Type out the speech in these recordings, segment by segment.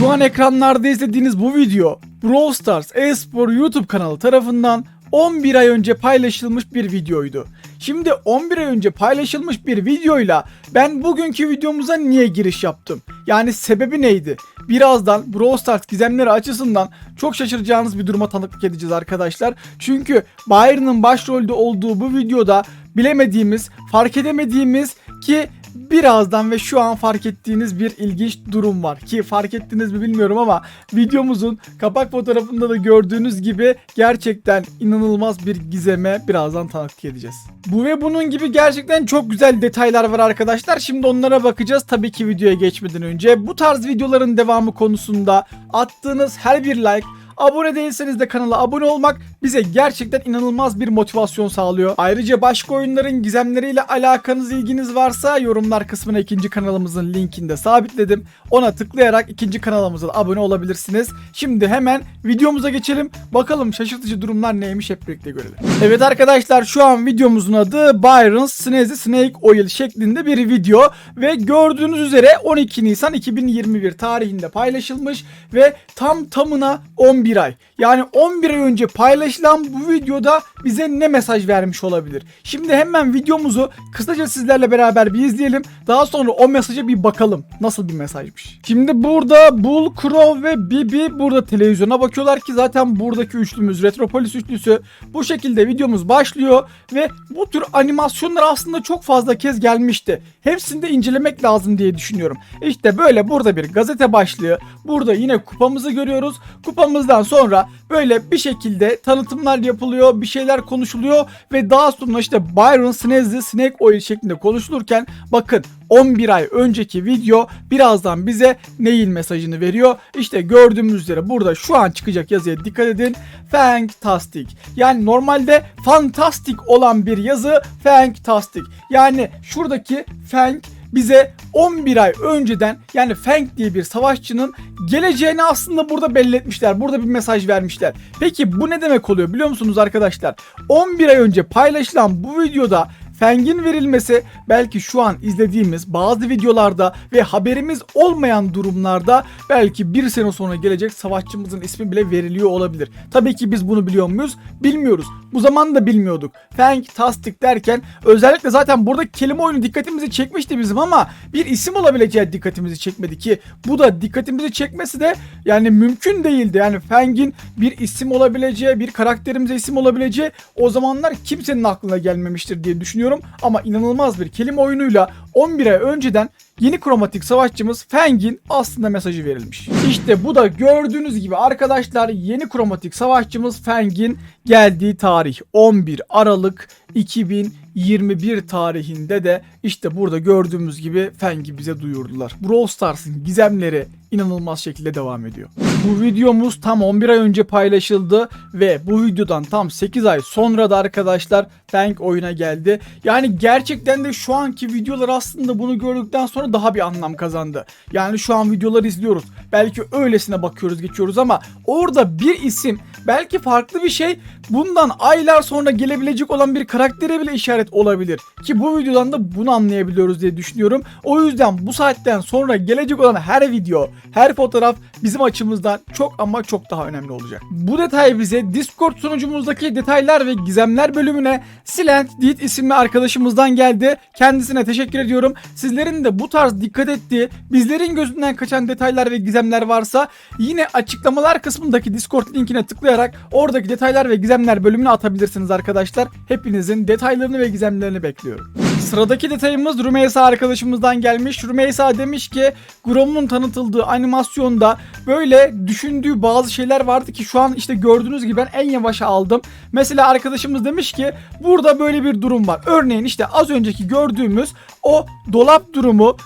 Şu an ekranlarda izlediğiniz bu video Brawl Stars e-spor YouTube kanalı tarafından 11 ay önce paylaşılmış bir videoydu. Şimdi 11 ay önce paylaşılmış bir videoyla ben bugünkü videomuza niye giriş yaptım? Yani sebebi neydi? Birazdan Brawl Stars gizemleri açısından çok şaşıracağınız bir duruma tanıklık edeceğiz arkadaşlar. Çünkü Byron'ın başrolde olduğu bu videoda bilemediğimiz, fark edemediğimiz ki birazdan ve şu an fark ettiğiniz bir ilginç durum var. Ki fark ettiniz mi bilmiyorum ama videomuzun kapak fotoğrafında da gördüğünüz gibi gerçekten inanılmaz bir gizeme birazdan tanıklık edeceğiz. Bu ve bunun gibi gerçekten çok güzel detaylar var arkadaşlar. Şimdi onlara bakacağız tabii ki videoya geçmeden önce. Bu tarz videoların devamı konusunda attığınız her bir like Abone değilseniz de kanala abone olmak bize gerçekten inanılmaz bir motivasyon sağlıyor. Ayrıca başka oyunların gizemleriyle alakanız ilginiz varsa yorumlar kısmına ikinci kanalımızın linkini de sabitledim. Ona tıklayarak ikinci kanalımıza da abone olabilirsiniz. Şimdi hemen videomuza geçelim. Bakalım şaşırtıcı durumlar neymiş hep birlikte görelim. Evet arkadaşlar şu an videomuzun adı Byron's Snazzy Snake Oil şeklinde bir video ve gördüğünüz üzere 12 Nisan 2021 tarihinde paylaşılmış ve tam tamına 11 ay. Yani 11 ay önce paylaşılan bu videoda bize ne mesaj vermiş olabilir? Şimdi hemen videomuzu kısaca sizlerle beraber bir izleyelim. Daha sonra o mesaja bir bakalım. Nasıl bir mesajmış? Şimdi burada Bull, Crow ve Bibi burada televizyona bakıyorlar ki zaten buradaki üçlümüz Retropolis üçlüsü. Bu şekilde videomuz başlıyor ve bu tür animasyonlar aslında çok fazla kez gelmişti. Hepsini de incelemek lazım diye düşünüyorum. İşte böyle burada bir gazete başlığı. Burada yine kupamızı görüyoruz. Kupamızdan sonra böyle bir şekilde tanıtımlar yapılıyor, bir şeyler konuşuluyor ve daha sonra işte Byron Snazzy Snake Oil şeklinde konuşulurken bakın 11 ay önceki video birazdan bize neyin mesajını veriyor. İşte gördüğümüz üzere burada şu an çıkacak yazıya dikkat edin. Fantastic. Yani normalde fantastic olan bir yazı fantastic. Yani şuradaki Fang bize 11 ay önceden yani Feng diye bir savaşçının geleceğini aslında burada belli etmişler. Burada bir mesaj vermişler. Peki bu ne demek oluyor biliyor musunuz arkadaşlar? 11 ay önce paylaşılan bu videoda Feng'in verilmesi belki şu an izlediğimiz bazı videolarda ve haberimiz olmayan durumlarda belki bir sene sonra gelecek savaşçımızın ismi bile veriliyor olabilir. Tabii ki biz bunu biliyor muyuz? Bilmiyoruz. Bu zaman da bilmiyorduk. Feng, Tastic derken özellikle zaten burada kelime oyunu dikkatimizi çekmişti bizim ama bir isim olabileceği dikkatimizi çekmedi ki bu da dikkatimizi çekmesi de yani mümkün değildi. Yani Feng'in bir isim olabileceği, bir karakterimize isim olabileceği o zamanlar kimsenin aklına gelmemiştir diye düşünüyorum ama inanılmaz bir kelime oyunuyla 11 ay önceden yeni kromatik savaşçımız Feng'in aslında mesajı verilmiş. İşte bu da gördüğünüz gibi arkadaşlar yeni kromatik savaşçımız Feng'in geldiği tarih 11 Aralık 2021 tarihinde de işte burada gördüğümüz gibi Feng'i bize duyurdular. Brawl Stars'ın gizemleri inanılmaz şekilde devam ediyor. Bu videomuz tam 11 ay önce paylaşıldı ve bu videodan tam 8 ay sonra da arkadaşlar Feng oyuna geldi. Yani gerçekten de şu anki videolar aslında bunu gördükten sonra daha bir anlam kazandı. Yani şu an videoları izliyoruz. Belki öylesine bakıyoruz geçiyoruz ama orada bir isim belki farklı bir şey bundan aylar sonra gelebilecek olan bir karaktere bile işaret olabilir. Ki bu videodan da bunu anlayabiliyoruz diye düşünüyorum. O yüzden bu saatten sonra gelecek olan her video, her fotoğraf bizim açımızdan çok ama çok daha önemli olacak. Bu detay bize Discord sunucumuzdaki detaylar ve gizemler bölümüne Silent Deed isimli arkadaşımızdan geldi. Kendisine teşekkür ediyorum. Sizlerin de bu tarz dikkat ettiği, bizlerin gözünden kaçan detaylar ve gizemler varsa yine açıklamalar kısmındaki Discord linkine tıklayarak oradaki detaylar ve gizemler bölümüne atabilirsiniz arkadaşlar. Hepinizin detaylarını ve gizemlerini bekliyorum. Sıradaki detayımız Rümeysa arkadaşımızdan gelmiş. Rümeysa demiş ki Grom'un tanıtıldığı animasyonda böyle düşündüğü bazı şeyler vardı ki şu an işte gördüğünüz gibi ben en yavaşa aldım. Mesela arkadaşımız demiş ki burada böyle bir durum var. Örneğin işte az önceki gördüğümüz o dolap durumu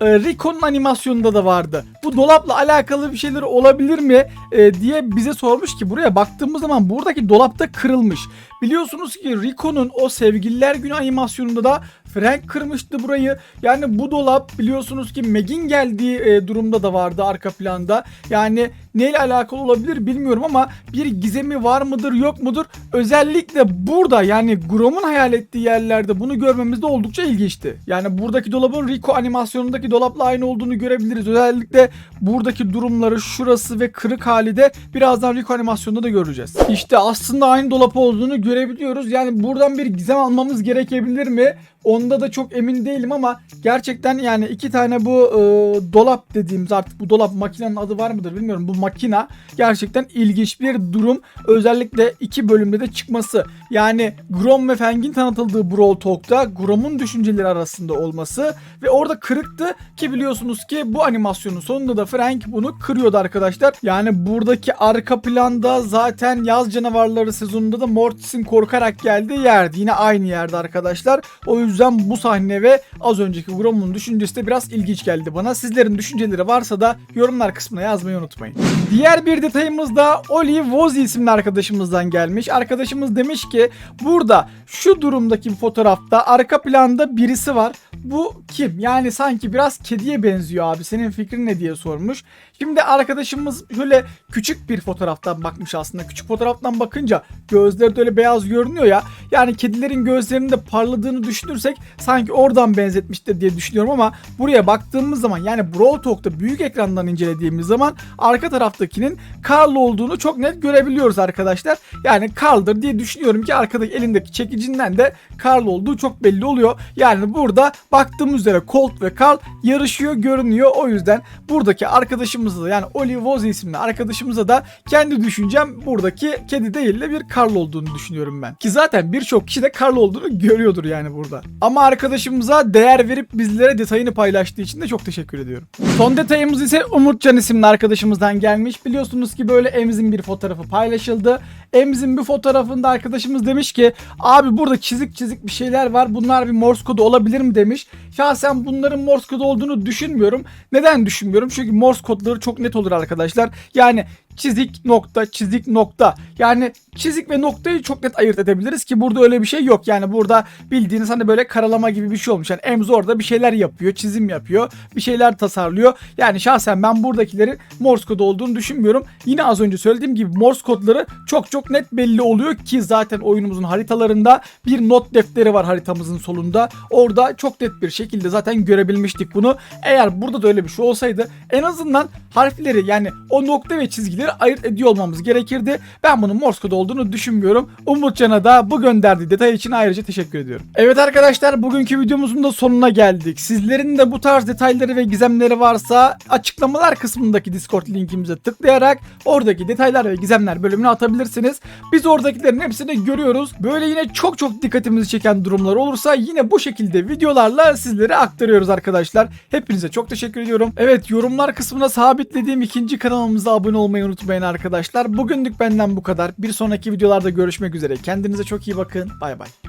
e, Rico'nun animasyonunda da vardı. Bu dolapla alakalı bir şeyler olabilir mi e, diye bize sormuş ki buraya baktığımız zaman buradaki dolapta kırılmış. Biliyorsunuz ki Rico'nun o sevgililer günü animasyonunda da Frank kırmıştı burayı. Yani bu dolap biliyorsunuz ki Meg'in geldiği e, durumda da vardı arka planda. Yani neyle alakalı olabilir bilmiyorum ama bir gizemi var mıdır yok mudur? Özellikle burada yani Grom'un hayal ettiği yerlerde bunu görmemiz de oldukça ilginçti. Yani buradaki dolabın Rico animasyonundaki dolapla aynı olduğunu görebiliriz. Özellikle buradaki durumları şurası ve kırık hali de birazdan Rico animasyonunda da göreceğiz. İşte aslında aynı dolap olduğunu görebiliyoruz. Yani buradan bir gizem almamız gerekebilir mi? Onda da çok emin değilim ama gerçekten yani iki tane bu e, dolap dediğimiz artık bu dolap makinenin adı var mıdır bilmiyorum. Bu makina gerçekten ilginç bir durum. Özellikle iki bölümde de çıkması. Yani Grom ve Feng'in tanıtıldığı Brawl Talk'ta Grom'un düşünceleri arasında olması ve orada kırıktı ki biliyorsunuz ki bu animasyonun sonunda da Frank bunu kırıyordu arkadaşlar. Yani buradaki arka planda zaten yaz canavarları sezonunda da Mortis'in korkarak geldiği yerdi. Yine aynı yerde arkadaşlar. O yüzden bu sahne ve az önceki Grom'un düşüncesi de biraz ilginç geldi bana. Sizlerin düşünceleri varsa da yorumlar kısmına yazmayı unutmayın. Diğer bir detayımız da Oli Wozi isimli arkadaşımızdan gelmiş. Arkadaşımız demiş ki burada şu durumdaki fotoğrafta arka planda birisi var. Bu kim? Yani sanki biraz kediye benziyor abi. Senin fikrin ne diye sormuş. Şimdi arkadaşımız şöyle küçük bir fotoğraftan bakmış aslında. Küçük fotoğraftan bakınca gözleri de öyle beyaz görünüyor ya. Yani kedilerin gözlerinin de parladığını düşünürsek sanki oradan benzetmiştir diye düşünüyorum ama buraya baktığımız zaman yani Brawl Talk'ta büyük ekrandan incelediğimiz zaman arka taraftakinin Carl olduğunu çok net görebiliyoruz arkadaşlar. Yani Carl'dır diye düşünüyorum ki arkadaki elindeki çekicinden de Carl olduğu çok belli oluyor. Yani burada baktığımız üzere Colt ve Carl yarışıyor görünüyor. O yüzden buradaki arkadaşımıza da yani Oli Woz isimli arkadaşımıza da kendi düşüncem buradaki kedi değil de bir Carl olduğunu düşünüyorum ben. Ki zaten birçok kişi de Carl olduğunu görüyordur yani burada. Ama arkadaşımıza değer verip bizlere detayını paylaştığı için de çok teşekkür ediyorum. Son detayımız ise Umutcan isimli arkadaşımızdan gelmiş. Biliyorsunuz ki böyle Emz'in bir fotoğrafı paylaşıldı. Emz'in bir fotoğrafında arkadaşımız demiş ki abi burada çizik çizik bir şeyler var. Bunlar bir Morse kodu olabilir mi demiş. Şahsen bunların Morse kodu olduğunu düşünmüyorum. Neden düşünmüyorum? Çünkü Morse kodları çok net olur arkadaşlar. Yani çizik nokta çizik nokta. Yani çizik ve noktayı çok net ayırt edebiliriz ki burada öyle bir şey yok. Yani burada bildiğiniz hani böyle karalama gibi bir şey olmuş. Yani Emz orada bir şeyler yapıyor, çizim yapıyor, bir şeyler tasarlıyor. Yani şahsen ben buradakilerin Morse kodu olduğunu düşünmüyorum. Yine az önce söylediğim gibi Morse kodları çok çok net belli oluyor ki zaten oyunumuzun haritalarında bir not defteri var haritamızın solunda. Orada çok net bir şekilde zaten görebilmiştik bunu. Eğer burada da öyle bir şey olsaydı en azından harfleri yani o nokta ve çizgileri ayırt ediyor olmamız gerekirdi. Ben bunun Morse kodu olduğunu düşünmüyorum. Umutcan'a da bu gönderdiği detay için ayrıca teşekkür ediyorum. Evet arkadaşlar bugünkü videomuzun da sonuna geldik. Sizlerin de bu tarz detayları ve gizemleri varsa açıklamalar kısmındaki Discord linkimize tıklayarak oradaki detaylar ve gizemler bölümüne atabilirsiniz. Biz oradakilerin hepsini görüyoruz. Böyle yine çok çok dikkatimizi çeken durumlar olursa yine bu şekilde videolarla sizlere aktarıyoruz arkadaşlar. Hepinize çok teşekkür ediyorum. Evet yorumlar kısmına sabitlediğim ikinci kanalımıza abone olmayı unutmayın arkadaşlar. Bugünlük benden bu kadar. Bir sonraki videolarda görüşmek üzere. Kendinize çok iyi bakın. Bay bay.